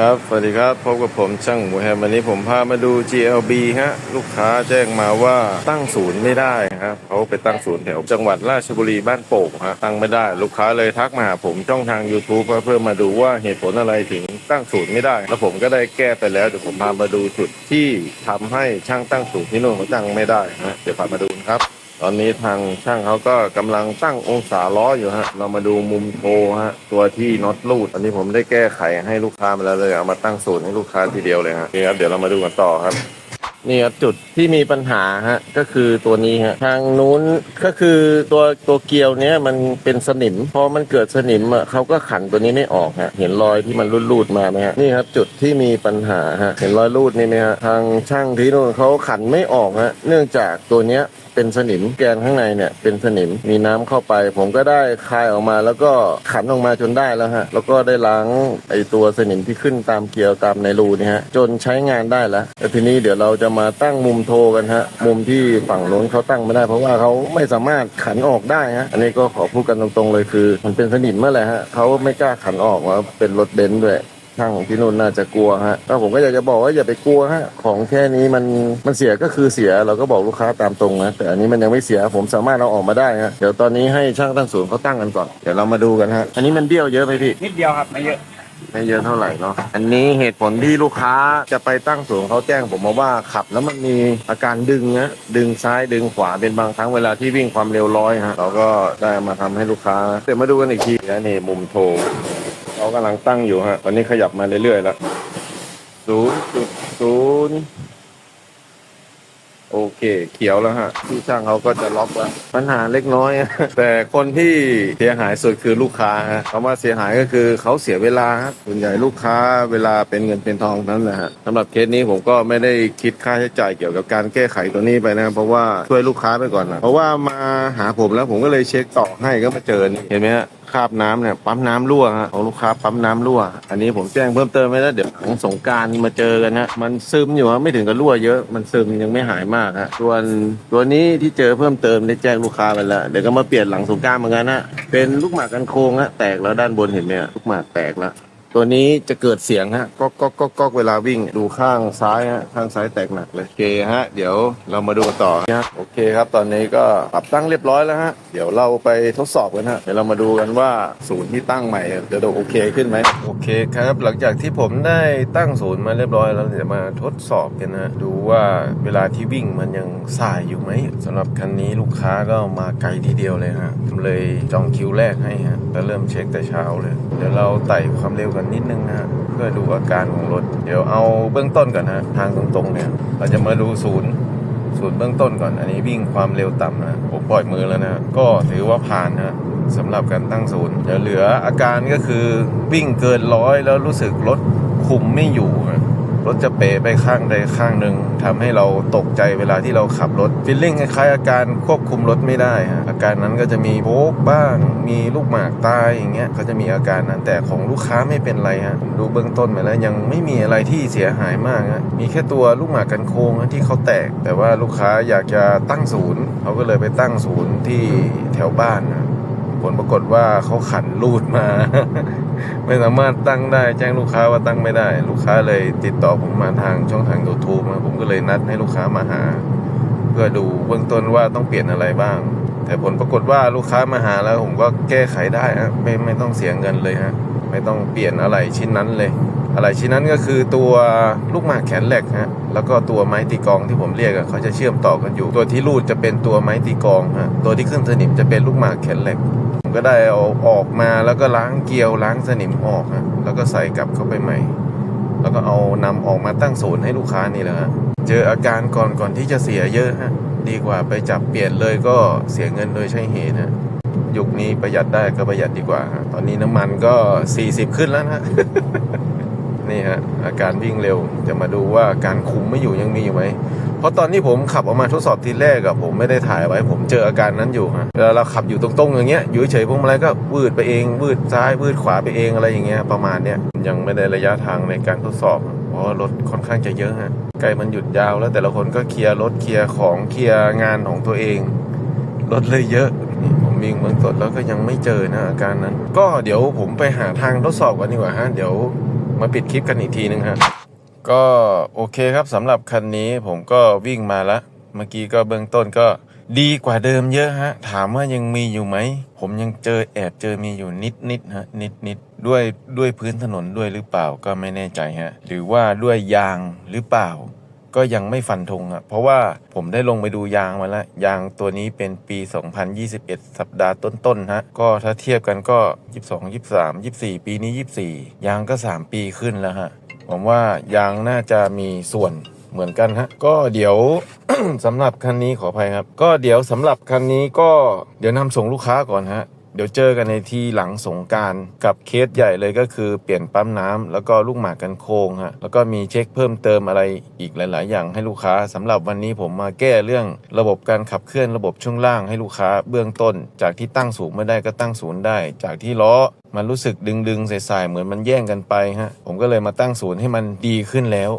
ครับ สวัสดีครับ พบกับผมช่างหมูแฮมวันนี้ผมพามาดู GLB ฮะ ลูกค้าแจ้งมาว่าตั้งศูนย์ไม่ได้ครับเขาไปตั้งศูนย์แถวจังหวัดราชบุรีบ้านโป่งฮะ ตั้งไม่ได้ ลูกค้าเลยทักมาหาผมช่องทาง YouTube เพื่อมาดูว่าเหตุผลอะไรถึงตั้งศูนย์ไม่ได้ แล้วผมก็ได้แก้ไปแล้ว เดี๋ยวผมพามาดูจุดที่ทำให้ช่างตั้งศูนย์ที่นู่นเขาตั้งไม่ได้นะเดี๋ยวพามาดูนะครับ ตอนนี้ทางช่างเขาก็กำลังตั้งองศาล้ออยู่ฮะ เรามาดูมุมโทฮะ ตัวที่น็อตลูดตอนนี้ผมได้แก้ไขให้ลูกค้ามาแล้วเลย เอามาตั้งศูนย์ให้ลูกค้าทีเดียวเลยฮะนี่ครับ เดี๋ยวเรามาดูกันต่อครับ นี่ครับจุดที่มีปัญหาฮะก็คือตัวนี้ฮะทางนู้นก็คือตัวตัวเกลียวเนี้ยมันเป็นสนิม พอมันเกิดสนิมอะเขาก็ขันตัวนี้ไม่ออกฮะเห็นรอยที่มันรูดๆมาไหมฮะนี่ครับจุดที่มีปัญหาฮะเห็นรอยรูดนี่ไหมฮะทางช่างที่นู่นเขาขันไม่ออกฮะเนื่องจากตัวเนี้ยเป็นสนิมแกนข้างในเนี่ยเป็นสนิมมีน้ำเข้าไป ผมก็ได้คายออกมาแล้วก็ขันออกมาจนได้แล้วฮะแล้วก็ได้ล้างไอตัวสนิมที่ขึ้นตามเกลียวตามในรูนี่ฮะจนใช้งานได้แล้วแล้วทีนี้เดี๋ยวเราจะมาตั้งมุมโทรกันฮะมุมที่ฝั่งโน้นเขาตั้งไม่ได้ เพราะว่าเขาไม่สามารถขันออกได้ฮะอันนี้ก็ขอพูดกันตรงๆเลยคือ มันเป็นสนิมเมื่อไหร่ฮะเขาไม่กล้าขันออกว่าเป็นรถเบนซ์ด้วยช่างของที่นู่นน่าจะกลัวฮะแล้วผมก็อยากจะบอกว่าอย่าไปกลัวฮะ ของแค่นี้มันมันเสียก็คือเสียเราก็บอกลูกค้าตามตรงนะ แต่อันนี้มันยังไม่เสียผมสามารถเอาออกมาได้ฮะ เดี๋ยวตอนนี้ให้ช่างตั้งศูนย์เขาตั้งกันก่อน เดี๋ยวเรามาดูกันฮะ อันนี้มันเบี้ยวเยอะไหมพี่ นิดเดียวครับไม่เยอะ ไม่เยอะเท่าไหร่เนาะอันนี้เหตุผลที่ลูกค้าจะไปตั้งศูนย์เขาแจ้งผมมาว่าขับ แล้วมันมีอาการดึงนะดึงซ้ายดึงขวาเป็นบางครั้งเวลาที่วิ่งความเร็วร้อยฮะเราก็ได้มาทำให้ลูกค้าเดี๋ยวมาดูกันอีกทีนะนี่มุมโทรเขากำลังตั้งอยู่ฮะตอนนี้ขยับมาเรื่อยๆแล้วศูนย์จุดศูนย์ โอเค เขียวแล้วฮะที่ช่างเขาก็จะล็อกแล้วปัญหาเล็กน้อย แต่คนที่เสียหายสุดคือลูกค้าฮะคำว่าเสียหายก็คือเขาเสียเวลาฮะส่วนใหญ่ลูกค้าเวลาเป็นเงินเป็นทองนั้นแหละฮะสำหรับเคสนี้ผมก็ไม่ได้คิดค่าใช้จ่ายเกี่ยวกับการแก้ไขตัวนี้ไปนะเพราะว่าช่วยลูกค้าไปก่อนนะเพราะว่ามาหาผมแล้วผมก็เลยเช็คต่อให้ก็มาเจอนี่เห็นไหมฮะ คราบน้ำเนี่ยปั๊มน้ำรั่วฮะของลูกค้าปั๊มน้ำรั่ว อันนี้ผมแจ้งเพิ่มเติมไว้แล้วเดี๋ยวของสงการมาเจอกันฮะมันซึมอยู่ฮะไม่ถึงกับรั่วเยอะมันซึมยังไม่หายมากฮะส่วนตัวนี้ที่เจอเพิ่มเติมได้แจ้งลูกค้าไปแล้วเดี๋ยวก็มาเปลี่ยนหลังสงการเหมือนกันฮะเป็นลูกหมากกันโค้งฮะแตกแล้วด้านบนเห็นไหมฮะลูกหมากแตกแล้ว ตัวนี้จะเกิดเสียงฮะก๊อกก๊อกก๊อกก๊อกเวลาวิ่งดูข้างซ้ายฮะข้างซ้ายแตกหนักเลยโอเคฮะ เดี๋ยวเรามาดูกันต่อนะโอเคครับ ตอนนี้ก็ปรับตั้งเรียบร้อยแล้วฮะเดี๋ยวเราไปทดสอบกันฮะเดี๋ยวเรามาดูกันว่าศูนย์ที่ตั้งใหม่จะดูโอเคขึ้นไหมโอเคครับ หลังจากที่ผมได้ตั้งศูนย์มาเรียบร้อยแล้วเดี๋ยวมาทดสอบกันนะดูว่าเวลาที่วิ่งมันยังสายอยู่ไหมสำหรับคันนี้ลูกค้าก็มาไกลทีเดียวเลยฮะผมเลยจองคิวแรกให้ฮะแล้วเริ่มเช็คแต่เช้าเลยเดี๋ยวเราไต่ความเร็วกันนิดนึงนะฮะเพื่อดูอาการของรถ เดี๋ยวเอาเบื้องต้นก่อนฮะทางตรงๆเนี่ย เราจะมาดูศูนย์ศูนย์เบื้องต้นก่อน อันนี้วิ่งความเร็วต่ำนะผมปล่อยมือแล้วนะก็ถือว่าผ่านนะสำหรับการตั้งศูนย์เดี๋ยวเหลืออาการก็คือวิ่งเกินร้อยแล้วรู้สึกรถคุมไม่อยู่นะ รถจะเป๋ไปข้างใดข้างหนึ่งทำให้เราตกใจเวลาที่เราขับรถฟีลลิ่งคล้ายๆอาการควบคุมรถไม่ได้ฮะอาการนั้นก็จะมีโบกบ้าง มีลูกหมากตายอย่างเงี้ยเขาจะมีอาการนั้นแต่ของลูกค้าไม่เป็นไรฮะดูเบื้องต้นมาแล้วยังไม่มีอะไรที่เสียหายมากฮะมีแค่ตัวลูกหมากกันโค้งที่เขาแตก แต่ว่าลูกค้าอยากจะตั้งศูนย์เขาก็เลยไปตั้งศูนย์ที่แถวบ้านนะผลปรากฏว่าเขาขันรูดมา ไม่สามารถตั้งได้แจ้งลูกค้าว่าตั้งไม่ได้ ลูกค้าเลยติดต่อผมมาทางช่องทาง YouTube นะผมก็เลยนัดให้ลูกค้ามาหา เพื่อดูเบื้องต้นว่าต้องเปลี่ยนอะไรบ้าง แต่ผลปรากฏว่าลูกค้ามาหาแล้วผมก็แก้ไขได้ฮะไม่ไม่ต้องเสียเงินเลยฮะไม่ต้องเปลี่ยนอะไรชิ้นนั้นเลย อะไรชิ้นนั้นก็คือตัวลูกหมากแขนเหล็กฮะแล้วก็ตัวไม้ตีกองที่ผมเรียกอะเขาจะเชื่อมต่อกันอยู่ ตัวที่รูดจะเป็นตัวไม้ตีกองฮะตัวที่ขึ้นสนิมจะเป็นลูกหมากแขนเหล็ก ก็ได้เอาออกมาแล้วก็ล้างเกลียวล้างสนิมออกฮะแล้วก็ใส่กลับเข้าไปใหม่ แล้วก็เอานำออกมาตั้งศูนย์ให้ลูกค้านี่แหละฮะเจออาการก่อนก่อนที่จะเสียเยอะฮะดีกว่าไปจับเปลี่ยนเลยก็เสียเงินโดยใช่เหตุฮะยุคนี้ประหยัดได้ก็ประหยัดดีกว่า ตอนนี้น้ำมันก็ 40 ขึ้นแล้วนะ นี่ฮะอาการวิ่งเร็วจะมาดูว่าการคุมไม่อยู่ยังมีอยู่ไหมเพราะตอนที่ผมขับออกมาทดสอบทีแรกอะผมไม่ได้ถ่ายไว้ ผมเจออาการนั้นอยู่ฮะเวลาเราขับอยู่ตรงๆอย่างเงี้ยอยู่เฉยพวงมาลัยก็วืดไปเองวืดซ้ายวืดขวาไปเองอะไรอย่างเงี้ยประมาณเนี้ยยังไม่ได้ระยะทางในการทดสอบเพราะรถค่อนข้างจะเยอะฮะใกล้มันหยุดยาวแล้วแต่ละคนก็เคลียร์รถเคลียร์ของเคลียร์งานของตัวเองรถเลยเยอะผมวิ่งเมืองสดแล้วก็ยังไม่เจอนะอาการนั้น ก็เดี๋ยวผมไปหาทางทดสอบกันดีกว่าฮะเดี๋ยว มาปิดคลิปกันอีกทีนึงฮะก็โอเคครับสำหรับคันนี้ผมก็วิ่งมาแล้วเมื่อกี้ก็เบื้องต้นก็ดีกว่าเดิมเยอะฮะ ถามว่ายังมีอยู่ไหม ผมยังเจอแอบเจอมีอยู่นิดนิดฮะนิดนิดด้วยด้วยพื้นถนนด้วยหรือเปล่าก็ไม่แน่ใจฮะ หรือว่าด้วยยางหรือเปล่า ก็ยังไม่ฟันธงอะเพราะว่าผมได้ลงไปดูยางมาแล้ว ยางตัวนี้เป็นปี 2021 สัปดาห์ต้นๆฮะก็ถ้าเทียบกันก็ 22 23 24 ปีนี้ 24 ยางก็ 3 ปีขึ้นแล้วฮะผมว่ายางน่าจะมีส่วนเหมือนกันฮะก็เดี๋ยวสำหรับคันนี้ขออภัยครับ ก็เดี๋ยวสำหรับคันนี้ก็เดี๋ยวนำส่งลูกค้าก่อนฮะ เดี๋ยวเจอกันในที่หลังสงการกับเคสใหญ่เลยก็คือเปลี่ยนปั๊มน้ำแล้วก็ลูกหมากกันโค้งฮะแล้วก็มีเช็คเพิ่มเติมอะไรอีกหลาย ๆ อย่างให้ลูกค้าสำหรับวันนี้ผมมาแก้เรื่องระบบการขับเคลื่อนระบบช่วงล่างให้ลูกค้าเบื้องต้น จากที่ตั้งสูงไม่ได้ก็ตั้งศูนย์ได้ จากที่ล้อมันรู้สึกดึงๆใส่ๆเหมือนมันแย่งกันไปฮะผมก็เลยมาตั้งศูนย์ให้มันดีขึ้นแล้ว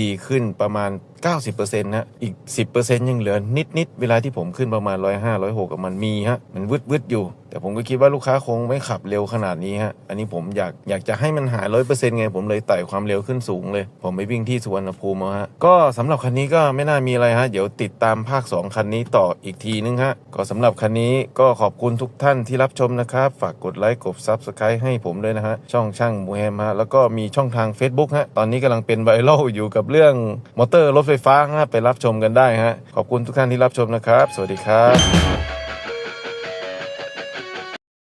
ดีขึ้นประมาณ90%นะอีก 10%ยังเหลือนิดๆเวลาที่ผมขึ้นประมาณ 105 106กับมันมีฮะมันวืดวืดอยู่ แต่ผมก็คิดว่าลูกค้าคงไม่ขับเร็วขนาดนี้ฮะอันนี้ผมอยากอยากจะให้มันหาย100%ไงผมเลยไต่ความเร็วขึ้นสูงเลย ผมไปวิ่งที่สุวรรณภูมิมาฮะก็สำหรับคันนี้ก็ไม่น่ามีอะไรฮะเดี๋ยวติดตามภาค 2 คันนี้ต่ออีกทีนึงฮะก็สำหรับคันนี้ก็ขอบคุณทุกท่านที่รับชมนะครับฝากกดไลค์กด Subscribe ให้ผมด้วยนะฮะช่องช่างมูแฮมฮะแล้วก็มีช่องทาง Facebook ฮะตอนนี้กำลังเป็นไวรัลอยู่กับเรื่องมอเตอร์รถไฟฟ้าฮะไปรับชมกันได้ฮะขอบคุณทุกท่านที่รับชมนะครับ สวัสดีครับ